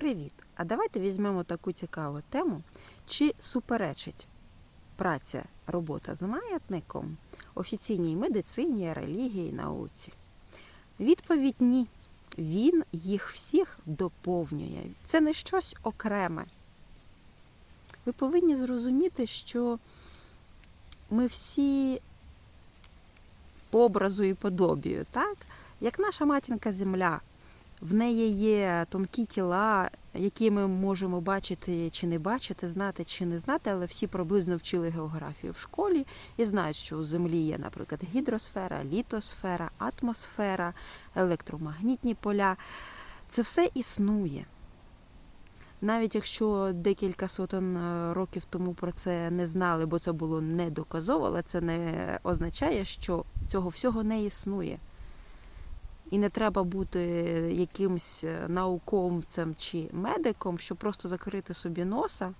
Привіт! А давайте візьмемо таку цікаву тему. Чи суперечить праця, робота з маятником офіційній медицині, релігії, науці? Відповідь ні. Він їх всіх доповнює. Це не щось окреме. Ви повинні зрозуміти, що ми всі по образу і подобію, так? Як наша матінка Земля. В неї є тонкі тіла, які ми можемо бачити чи не бачити, знати чи не знати, але всі приблизно вчили географію в школі і знають, що у Землі є, наприклад, гідросфера, літосфера, атмосфера, електромагнітні поля. Це все існує. Навіть якщо декілька сотень е, років тому про це не знали, бо це було не доказово, але це не означає, що цього всього не існує. І не треба бути якимсь е, науковцем чи медиком, щоб просто закрити собі носа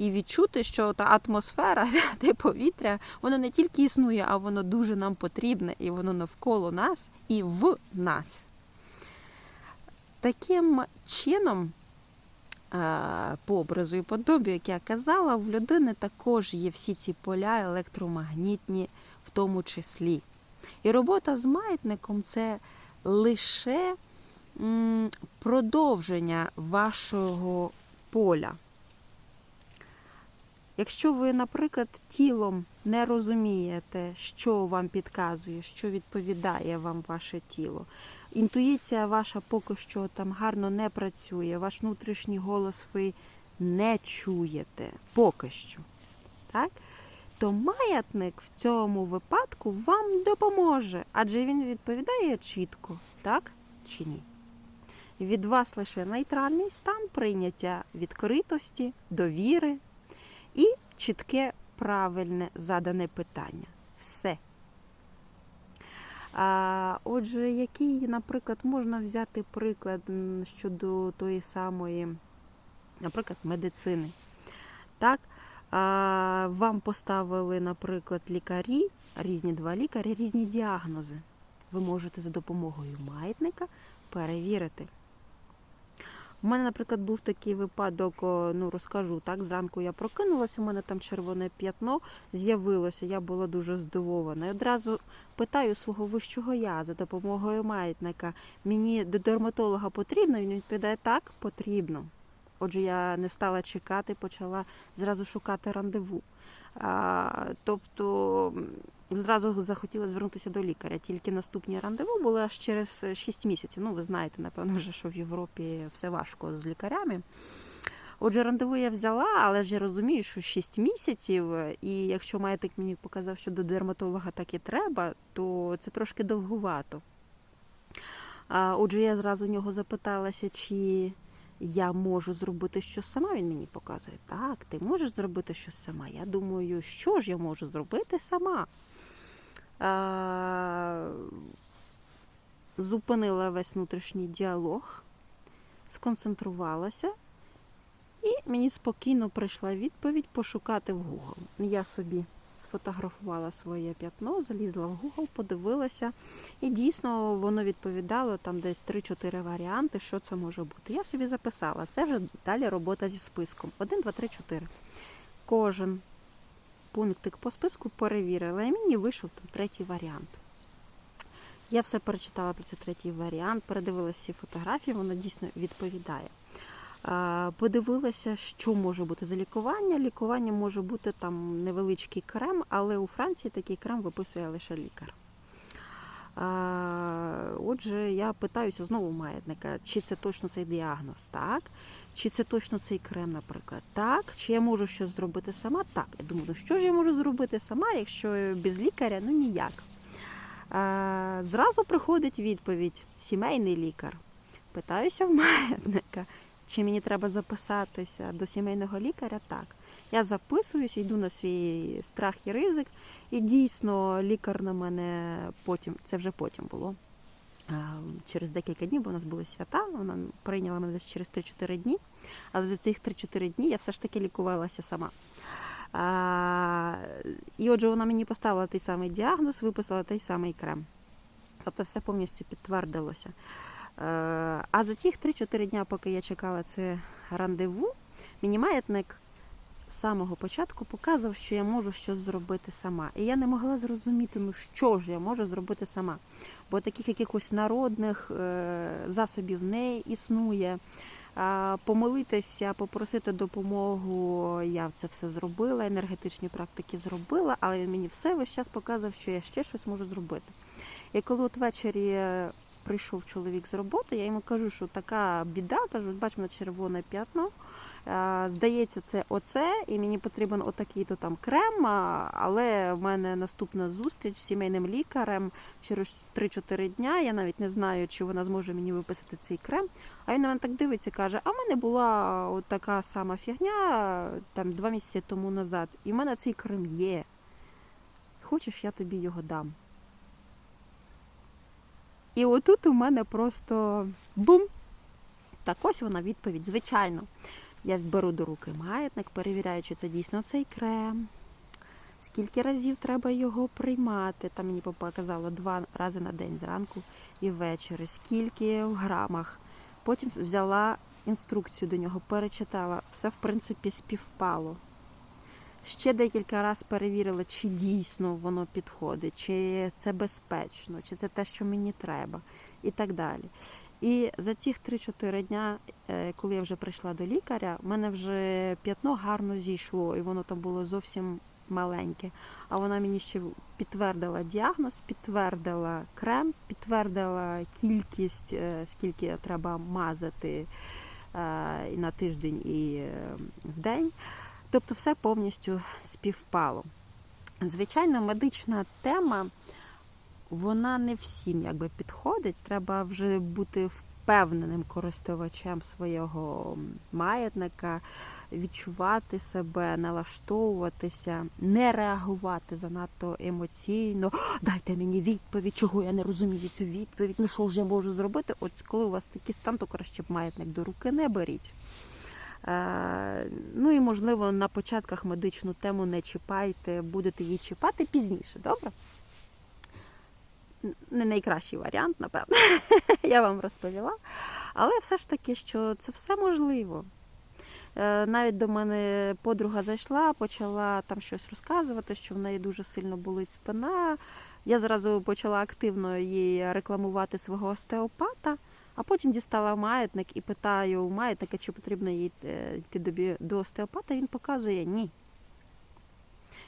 і відчути, що та атмосфера, те повітря, воно не тільки існує, а воно дуже нам потрібне, і воно навколо нас і в нас. Таким чином, е, по образу і подобію, як я казала, в людини також є всі ці поля електромагнітні, в тому числі. І робота з маятником це лише продовження вашого поля. Якщо ви, наприклад, тілом не розумієте, що вам підказує, що відповідає вам ваше тіло, інтуїція ваша поки що там гарно не працює, ваш внутрішній голос ви не чуєте поки що. Так? То маятник в цьому випадку вам допоможе, адже він відповідає чітко, так чи ні. Від вас лише нейтральний стан прийняття відкритості, довіри і чітке правильне задане питання. Все. А, Отже, який, наприклад, можна взяти приклад щодо тої самої, наприклад, медицини. Так? Вам поставили, наприклад, лікарі, різні два лікарі, різні діагнози. Ви можете за допомогою маятника перевірити. У мене, наприклад, був такий випадок, ну розкажу так. Зранку я прокинулася, у мене там червоне п'ятно з'явилося. Я була дуже здивована. І одразу питаю свого вищого я за допомогою маятника. Мені до дерматолога потрібно? Він відповідає, так, потрібно. Отже, я не стала чекати, почала зразу шукати рандеву. А, тобто зразу захотіла звернутися до лікаря. Тільки наступні рандеву були аж через 6 місяців. Ну, ви знаєте, напевно, вже, що в Європі все важко з лікарями. Отже, рандеву я взяла, але ж я розумію, що 6 місяців, і якщо маятник мені показав, що до дерматолога так і треба, то це трошки довгувато. Отже, я зразу у нього запиталася, чи я можу зробити щось сама. Він мені показує, так, ти можеш зробити щось сама. Я думаю, що ж я можу зробити сама. А, Зупинила весь внутрішній діалог, сконцентрувалася, і мені спокійно прийшла відповідь пошукати в Google. Я собі сфотографувала своє п'ятно, залізла в Google, подивилася, і дійсно воно відповідало там десь 3-4 варіанти, що це може бути. Я собі записала. Це вже далі робота зі списком. 1, 2, 3, 4. Кожен пунктик по списку перевірила, і мені вийшов там третій варіант. Я все перечитала про цей третій варіант, передивилася всі фотографії, воно дійсно відповідає. Подивилася, що може бути за лікування. Лікування може бути там невеличкий крем, але у Франції такий крем виписує лише лікар. Отже, я питаюся знову маятника, чи це точно цей діагноз, так? Чи це точно цей крем, наприклад, так? Чи я можу щось зробити сама? Так. Я думаю, ну що ж я можу зробити сама, якщо без лікаря ну ніяк. Зразу приходить відповідь: сімейний лікар. Питаюся в маятника. Чи мені треба записатися до сімейного лікаря? Так. Я записуюсь, йду на свій страх і ризик, і дійсно лікар на мене потім, це вже потім було. Через декілька днів, бо у нас були свята, вона прийняла мене десь через 3-4 дні, але за цих 3-4 дні я все ж таки лікувалася сама. А, І отже, вона мені поставила той самий діагноз, виписала той самий крем. Тобто все повністю підтвердилося. А за цих 3-4 дня, поки я чекала це рандеву, мені маятник з самого початку показував, що я можу щось зробити сама. І я не могла зрозуміти, ну що ж я можу зробити сама. Бо таких якихось народних е, засобів не існує. Помолитися, попросити допомогу, я це все зробила, енергетичні практики зробила, але він мені все весь час показував, що я ще щось можу зробити. І коли от ввечері е, прийшов чоловік з роботи, я йому кажу, що така біда, кажу, бач, мене червоне п'ятно. Е, Здається, це оце, і мені потрібен отакий-то там крем, але в мене наступна зустріч з сімейним лікарем через 3-4 дня. Я навіть не знаю, чи вона зможе мені виписати цей крем. А він на мене так дивиться каже: а в мене була от така сама фігня там два місяці тому назад, і в мене цей крем є. Хочеш, я тобі його дам. І отут у мене просто бум! Так ось вона відповідь. Звичайно, я беру до руки маятник, перевіряю, чи це дійсно цей крем. Скільки разів треба його приймати? Там мені показало два рази на день зранку і ввечері, скільки в грамах. Потім взяла інструкцію до нього, перечитала. Все, в принципі, співпало. Ще декілька разів перевірила, чи дійсно воно підходить, чи це безпечно, чи це те, що мені треба, і так далі. І за цих 3-4 дня, е, коли я вже прийшла до лікаря, в мене вже п'ятно гарно зійшло, і воно там було зовсім маленьке. А вона мені ще підтвердила діагноз, підтвердила крем, підтвердила кількість, е, скільки треба мазати е, на тиждень і в день. Тобто все повністю співпало. Звичайно, медична тема, вона не всім якби підходить. Треба вже бути впевненим користувачем свого маятника, відчувати себе, налаштовуватися, не реагувати занадто емоційно. Дайте мені відповідь, чого я не розумію цю відповідь, ну що ж я можу зробити? От коли у вас такий стан, то краще б маятник до руки не беріть. Е, Ну і можливо на початках медичну тему не чіпайте, будете її чіпати пізніше, добре? Не найкращий варіант, напевно, я вам розповіла. Але все ж таки, що це все можливо. Е, Навіть до мене подруга зайшла, почала там щось розказувати, що в неї дуже сильно болить спина. Я зразу почала активно їй рекламувати свого остеопата. А потім дістала маятник і питаю у маятника, чи потрібно їй е, йти до, остеопата. Він показує ні.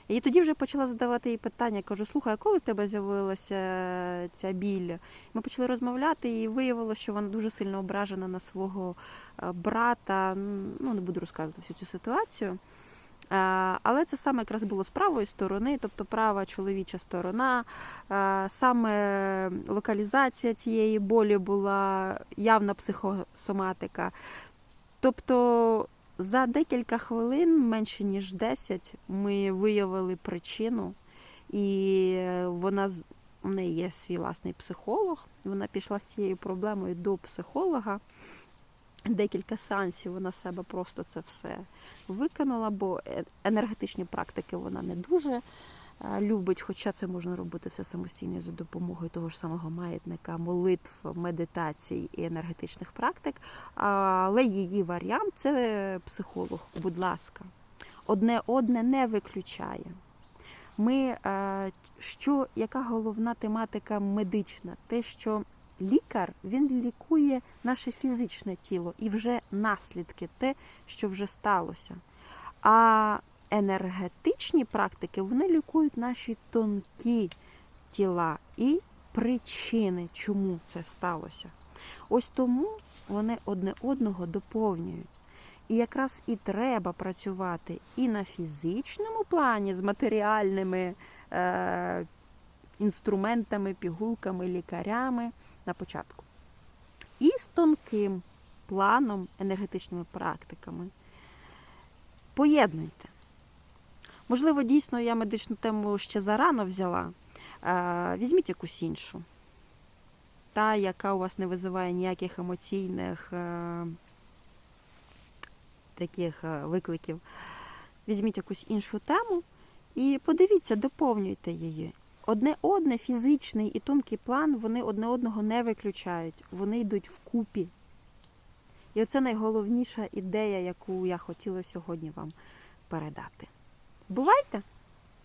І тоді вже почала задавати їй питання. Кажу, слухай, а коли в тебе з'явилася ця біль? Ми почали розмовляти, і виявилося, що вона дуже сильно ображена на свого е, брата. Ну, не буду розказувати всю цю ситуацію. Але це саме якраз було з правої сторони, тобто права чоловіча сторона. Саме локалізація цієї болі була явна психосоматика. Тобто за декілька хвилин, менше ніж 10, ми виявили причину, і вона в неї є свій власний психолог. Вона пішла з цією проблемою до психолога декілька сеансів вона себе просто це все виконала, бо е, енергетичні практики вона не дуже е, любить, хоча це можна робити все самостійно за допомогою того ж самого маятника, молитв, медитацій і енергетичних практик. Але її варіант це психолог, будь ласка, одне одне не виключає. Ми, е, що, Яка головна тематика медична? Те, що лікар він лікує наше фізичне тіло і вже наслідки, те, що вже сталося. А енергетичні практики вони лікують наші тонкі тіла і причини, чому це сталося. Ось тому вони одне одного доповнюють. І якраз і треба працювати і на фізичному плані з матеріальними е, інструментами, пігулками, лікарями на початку. І з тонким планом, енергетичними практиками. Поєднуйте. Можливо, дійсно, я медичну тему ще зарано взяла. Візьміть якусь іншу. Та, яка у вас не визиває ніяких емоційних е, таких е, викликів. Візьміть якусь іншу тему і подивіться, доповнюйте її. Одне одне, фізичний і тонкий план, вони одне одного не виключають, вони йдуть вкупі. І оце найголовніша ідея, яку я хотіла сьогодні вам передати. Бувайте!